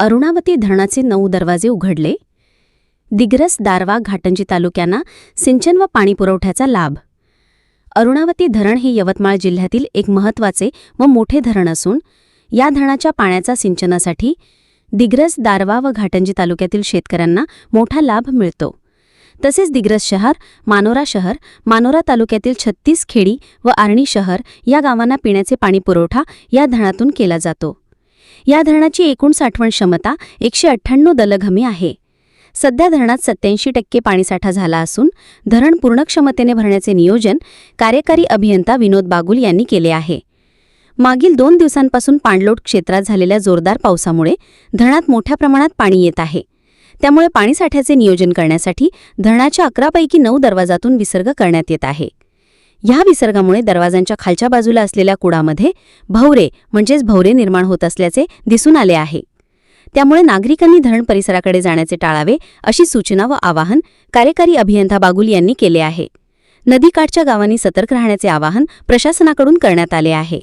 अरुणावती धरणाचे नऊ दरवाजे उघडले. दिग्रस दारवा घाटंजी तालुक्यांना सिंचन व पाणीपुरवठ्याचा लाभ. अरुणावती धरण हे यवतमाळ जिल्ह्यातील एक महत्त्वाचे व मोठे धरण असून या धरणाच्या पाण्याचा सिंचनासाठी दिग्रस दारवा व घाटंजी तालुक्यातील शेतकऱ्यांना मोठा लाभ मिळतो. तसेच दिग्रस शहर मानोरा शहर मानोरा तालुक्यातील छत्तीस खेडी व आर्णी शहर या गावांना पिण्याचे पाणी पुरवठा या धरणातून केला जातो. या धरणाची एकूण साठवण क्षमता एकशे अठ्ठ्याण्णव दलघमी आहे. सध्या धरणात सत्याऐंशी टक्के पाणीसाठा झाला असून धरण पूर्ण क्षमतेने भरण्याचे नियोजन कार्यकारी अभियंता विनोद बागुल यांनी केले आहे. मागील दोन दिवसांपासून पाणलोट क्षेत्रात झालेल्या जोरदार पावसामुळे धरणात मोठ्या प्रमाणात पाणी येत आहे. त्यामुळे पाणीसाठ्याचे नियोजन करण्यासाठी धरणाच्या अकरापैकी नऊ दरवाजातून विसर्ग करण्यात येत आहे. ह्या विसर्गामुळे दरवाजांच्या खालच्या बाजूला असलेल्या कुडामध्ये भवरे म्हणजेच भवरे निर्माण होत असल्याचे दिसून आले आहे. त्यामुळे नागरिकांनी धरण परिसराकडे जाण्याचे टाळावे अशी सूचना व आवाहन कार्यकारी अभियंता बागुल यांनी केले आहे. नदीकाठच्या गावांनी सतर्क राहण्याचे आवाहन प्रशासनाकडून करण्यात आले आहे.